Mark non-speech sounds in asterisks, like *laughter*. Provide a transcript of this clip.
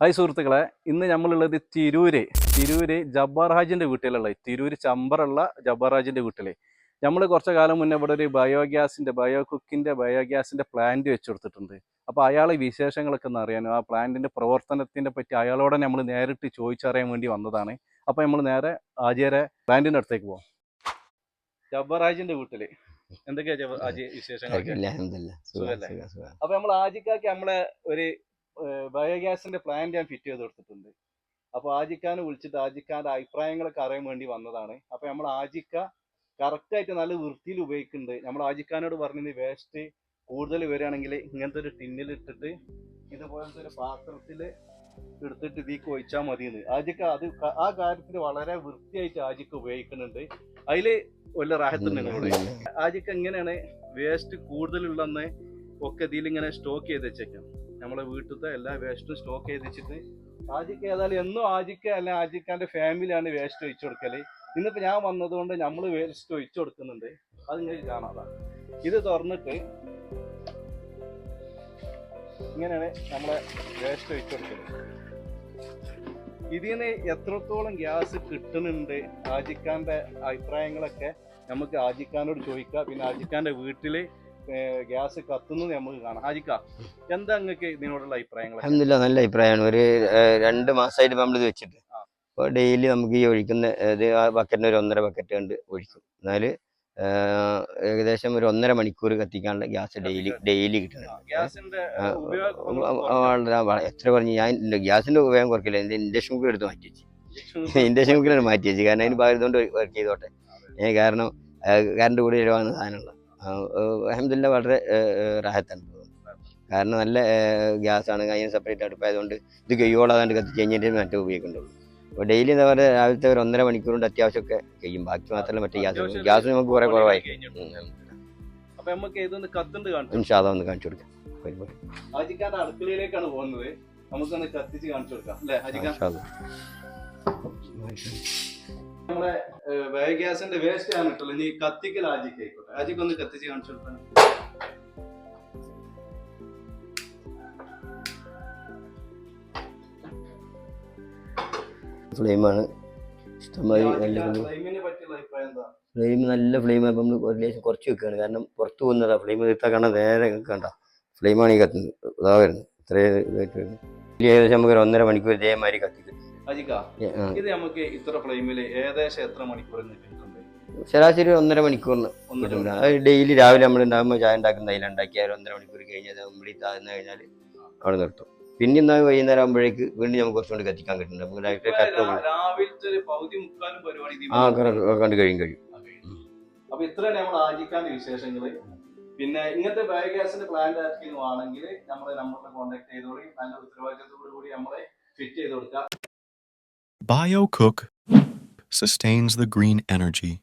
Hi സുഹൃത്തുക്കളെ ഇന്ന് നമ്മളുള്ളത് തിരൂര്. തിരൂര് ജബ്ബാർ വീട്ടിലുള്ള തിരൂര് ചമ്പറുള്ള ജബ്ബാർ വീട്ടിലെ. വീട്ടിൽ നമ്മൾ കുറച്ച് കാലം മുന്നേ ഇവിടെ ഒരു ബയോഗ്യാസിന്റെ ബയോ കുക്കിന്റെ ബയോഗ്യാസിന്റെ പ്ലാന്റ് വെച്ച് കൊടുത്തിട്ടുണ്ട് അപ്പോൾ അയാളെ വിശേഷങ്ങളൊക്കെ ഒന്ന് അറിയാനും? ആ പ്ലാന്റിന്റെ പ്രവർത്തനത്തിനെ പറ്റി അയാളോടെ നമ്മൾ നേരിട്ട് ചോദിച്ചറിയാൻ വേണ്ടി വന്നതാണ്. അപ്പോൾ നമ്മൾ നേരെ ആജിയരെ പ്ലാന്റിന്റെ അടുത്തേക്ക് പോകാം ജബ്ബാർ വീട്ടിൽ വീട്ടിൽ. എന്തൊക്കെയാ ഹാജി വിശേഷങ്ങളൊക്കെ. അപ്പൊ നമ്മൾ ആജിക്കാക്ക് നമ്മളെ ഒരു ബയോഗ്യാസിന്റെ പ്ലാന്റ് ഞാൻ ഫിറ്റ് ചെയ്ത് കൊടുത്തിട്ടുണ്ട് അപ്പോൾ ആജിക്കാനെ വിളിച്ചിട്ട് ആജിക്കാന്റെ അഭിപ്രായങ്ങളൊക്കെ അറിയാൻ വേണ്ടി വന്നതാണ്. അപ്പോൾ നമ്മൾ ആജിക്ക കറക്റ്റ് ആയിട്ട് നല്ല വൃത്തിയിൽ ഉപയോഗിക്കുന്നുണ്ട്. നമ്മൾ ആജിക്കാനോട് പറഞ്ഞത് വേസ്റ്റ് കൂടുതൽ വരികയാണെങ്കിൽ ഇങ്ങനത്തെ ഒരു ടിന്നിൽ ഇട്ടിട്ട് ഇതുപോലത്തെ ഒരു പാത്രത്തിൽ എടുത്തിട്ട് ഇതിക്ക് ഒഴിച്ചാൽ മതിയെന്ന്. ആജിക്ക അത് ആ കാര്യത്തിൽ വളരെ വൃത്തിയായിട്ട് ആജിക്ക ഉപയോഗിക്കുന്നുണ്ട്. അതിൽ വല്ല റാഹത്തുണ്ട് നിങ്ങളോട്. ആദ്യമൊക്കെ എങ്ങനെയാണ് വേസ്റ്റ് കൂടുതലുള്ളന്ന് ഒക്കെ ഇതിലിങ്ങനെ സ്റ്റോക്ക് ചെയ്ത് വെച്ചേക്കാം നമ്മളെ വീട്ടിലത്തെ എല്ലാ വേസ്റ്റും സ്റ്റോക്ക് ചെയ്ത് വെച്ചിട്ട് ആജിക്ക് ഏതായാലും എന്നും ആജിക്ക അല്ല ആജിക്കാന്റെ ഫാമിലിയാണ് വേസ്റ്റ് ഒഴിച്ചു കൊടുക്കൽ. ഇന്നിപ്പോ ഞാൻ വന്നതുകൊണ്ട് നമ്മൾ വേസ്റ്റ് ഒഴിച്ചു കൊടുക്കുന്നുണ്ട്. അത് നിങ്ങൾക്ക് കാണാതാ ഇത് തുറന്നിട്ട് ഇങ്ങനെയാണ് നമ്മളെ വേസ്റ്റ് ഒഴിച്ചു കൊടുക്കുന്നത് ഇതിൽ നിന്ന് എത്രത്തോളം ഗ്യാസ് കിട്ടുന്നുണ്ട്? ആജിക്കാന്റെ അഭിപ്രായങ്ങളൊക്കെ നമുക്ക് ആജിക്കാനോട് ചോദിക്കാം. പിന്നെ ആജിക്കാന്റെ വീട്ടിൽ ഗ്യാസ് കത്തുന്നത് നമുക്ക് കാണാം. ഹാജിക്ക എന്താ നിങ്ങൾക്ക് ഇതിനോടുള്ള അഭിപ്രായങ്ങൾ അല്ല നല്ല അഭിപ്രായമാണ്. ഒരു രണ്ട് മാസമായിട്ട് നമ്മളിത് വെച്ചിട്ട്. അപ്പോൾ ഡെയിലി നമുക്ക് ഈ ഒഴിക്കുന്ന ഇത് ആ ബക്കറ്റിന് ഒരു ഒന്നര ബക്കറ്റ് കണ്ട് ഒഴിക്കും. എന്നാൽ ഏകദേശം ഒരു ഒന്നര മണിക്കൂർ കത്തിക്കാനുള്ള ഗ്യാസ് ഡെയിലി ഡെയിലി കിട്ടുന്നുണ്ട്. വ- എത്ര പറഞ്ഞു ഞാൻ ഗ്യാസിന്റെ ഉപയോഗം കുറക്കില്ല എന്റെ ഇൻഡക്ഷൻ കുക്കർ എടുത്ത് മാറ്റി വെച്ചു. ഇൻഡക്ഷൻ *laughs* കുക്കറാണ് മാറ്റി വെച്ചു. കാരണം അതിന് ഭാഗത്തോണ്ട് വർക്ക് ചെയ്തോട്ടെ. ഏ കാരണം കറണ്ട് കൂടി ഇടവാണ് സാധനമുള്ള അഹമ്മദില്ല വളരെ റാഹത്താണ്. കാരണം നല്ല ഗ്യാസാണ് അതിന് സെപ്പറേറ്റ് അടുപ്പായതുകൊണ്ട് ഇത് കഴിയോളാതാണ്ട് കത്തിച്ച് കഴിഞ്ഞിട്ട് മറ്റേ ഉപയോഗിക്കുന്നുള്ളൂ അപ്പോൾ ഡെയിലി എന്താ പറയുക രാവിലത്തെ ഒരു ഒന്നര മണിക്കൂർ കൊണ്ട് അത്യാവശ്യമൊക്കെ കഴിയും. ബാക്കി മാത്രമല്ല മറ്റേ ഗ്യാസ് ഗ്യാസ് നമുക്ക് കുറെ കുറവായി. ഇൻഷാദ ഒന്ന് കാണിച്ചു കൊടുക്കാം. അടുക്കളയിലേക്കാണ് പോകുന്നത്. നമുക്കൊന്ന് കത്തിച്ച് കാണിച്ചു കൊടുക്കാം. അല്ലെ ഇൻഷാല്ലാ. ബയോഗ്യാസിന്റെ വേസ്റ്റ് ആണ് ഇട്ടുള്ളത് ഇനി കത്തിക്കൽ ആജിക്ക് ആയിക്കോട്ടെ. ആജിക്ക് ഒന്ന് കത്തിച്ച് കാണിച്ചു കൊടുക്കാൻ ഫ്ലെയിമാണ്. ഇഷ്ടമായി നല്ല ഫ്ലെയിം. നല്ല ഫ്ലെയിം ആയപ്പോൾ നമ്മൾ ഒരു ലേശം കുറച്ച് വെക്കുകയാണ്. കാരണം പുറത്ത് പോകുന്നതാ. ഫ്ലെയിം തീർത്താൽ കാണാൻ നേരെ കണ്ട. ഫ്ലെയിമാണ് ഈ കത്തുന്നത് ഇതാ വരുന്നത്. ഇത്രയും ഇതായിട്ട് വരുന്നത്. ഇതിൽ ഏകദേശം നമുക്ക് ഒരു ഒന്നര മണിക്കൂർ ഇതേമാതിരി കത്തിക്കും. ഇത് നമുക്ക് ഇത്ര ഫ്ലെയിമിൽ ഏകദേശം എത്ര കിട്ടുന്നുണ്ട് ശരാശരി ഒന്നര മണിക്കൂറിന് അത് ഡെയിലി രാവിലെ നമ്മൾ ഉണ്ടാകുമ്പോൾ ചായ ഉണ്ടാക്കുന്ന അതിൽ ഉണ്ടാക്കിയാൽ ഒന്നര മണിക്കൂർ കഴിഞ്ഞാൽ നമ്മൾ താഴ്ന്നു കഴിഞ്ഞാൽ അവിടെ നിർത്തും. പിന്നെ ഇന്ന് വൈകുന്നേരം ആകുമ്പോഴേക്ക് വീണ്ടും നമുക്ക് കുറച്ചുകൊണ്ട് കത്തിക്കാൻ കിട്ടുന്നുണ്ട്. നമുക്ക് ഡയറക്റ്റ് കറക്റ്റ് ആ കറക്റ്റ് കണ്ട് കഴിയും കഴിയും. അപ്പൊ ഇത്രയാണ് നമ്മൾ ആജിക്കാന്റെ വിശേഷങ്ങൾ. പിന്നെ ഇങ്ങനത്തെ ബയോഗ്യാസിന്റെ പ്ലാന്റ് ആക്കിയാണെങ്കിൽ ആണെങ്കിൽ നമ്മളെ നമ്പറിൽ കോൺടാക്ട് ചെയ്തോളി. നല്ല ഉത്തരവാദിത്തത്തോടു കൂടി നമ്മളെ ഫിറ്റ് ചെയ്ത് കൊടുക്കാം. BioCook sustains the green energy